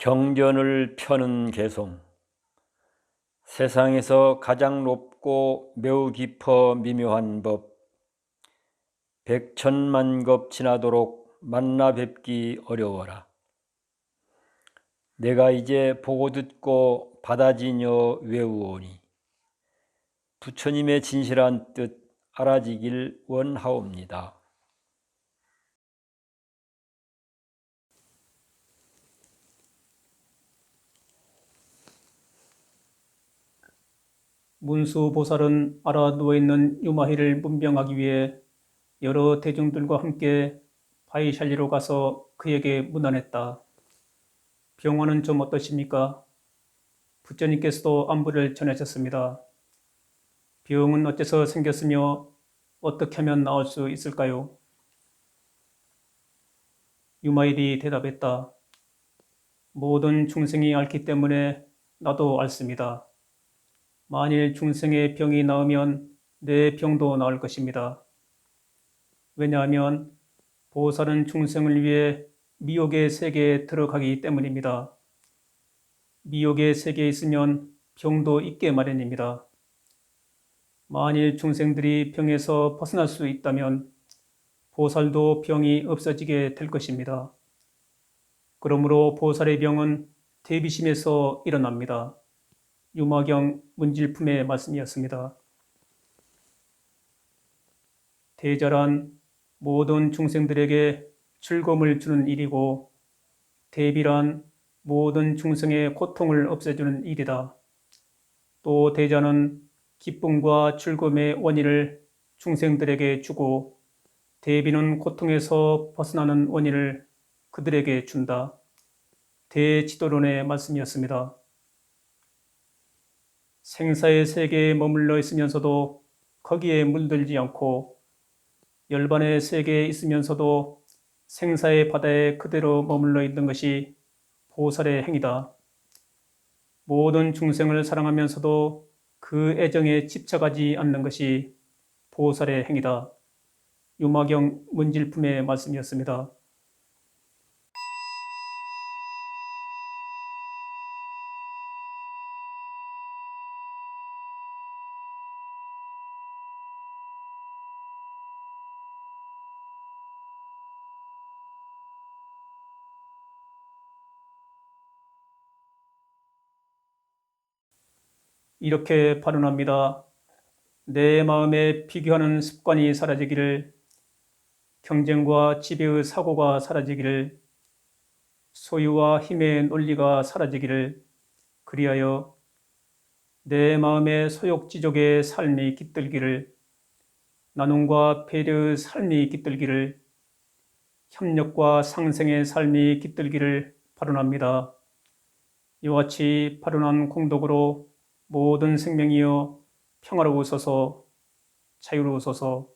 경전을 펴는 개송 세상에서 가장 높고 매우 깊어 미묘한 법 백천만 겁 지나도록 만나 뵙기 어려워라. 내가 이제 보고 듣고 받아지녀 외우오니 부처님의 진실한 뜻 알아지길 원하옵니다. 문수 보살은 알아 누워있는 유마희를 문병하기 위해 여러 대중들과 함께 바이샬리로 가서 그에게 문안했다. 병원은 좀 어떠십니까? 부처님께서도 안부를 전하셨습니다. 병은 어째서 생겼으며 어떻게 하면 나을 수 있을까요? 유마일이 대답했다. 모든 중생이 앓기 때문에 나도 앓습니다. 만일 중생의 병이 나으면 내 병도 나을 것입니다. 왜냐하면 보살은 중생을 위해 미혹의 세계에 들어가기 때문입니다. 미혹의 세계에 있으면 병도 있게 마련입니다. 만일 중생들이 병에서 벗어날 수 있다면 보살도 병이 없어지게 될 것입니다. 그러므로 보살의 병은 대비심에서 일어납니다. 유마경 문질품의 말씀이었습니다. 대자란 모든 중생들에게 즐거움을 주는 일이고 대비란 모든 중생의 고통을 없애주는 일이다. 또 대자는 기쁨과 즐거움의 원인을 중생들에게 주고 대비는 고통에서 벗어나는 원인을 그들에게 준다. 대지도론의 말씀이었습니다. 생사의 세계에 머물러 있으면서도 거기에 물들지 않고 열반의 세계에 있으면서도 생사의 바다에 그대로 머물러 있는 것이 보살의 행위다. 모든 중생을 사랑하면서도 그 애정에 집착하지 않는 것이 보살의 행위다. 유마경 문질품의 말씀이었습니다. 이렇게 발언합니다. 내 마음에 비교하는 습관이 사라지기를, 경쟁과 지배의 사고가 사라지기를, 소유와 힘의 논리가 사라지기를, 그리하여 내 마음에 소욕지족의 삶이 깃들기를, 나눔과 배려의 삶이 깃들기를, 협력과 상생의 삶이 깃들기를 발언합니다. 이와 같이 발언한 공덕으로 모든 생명이여 평화로우소서 자유로우소서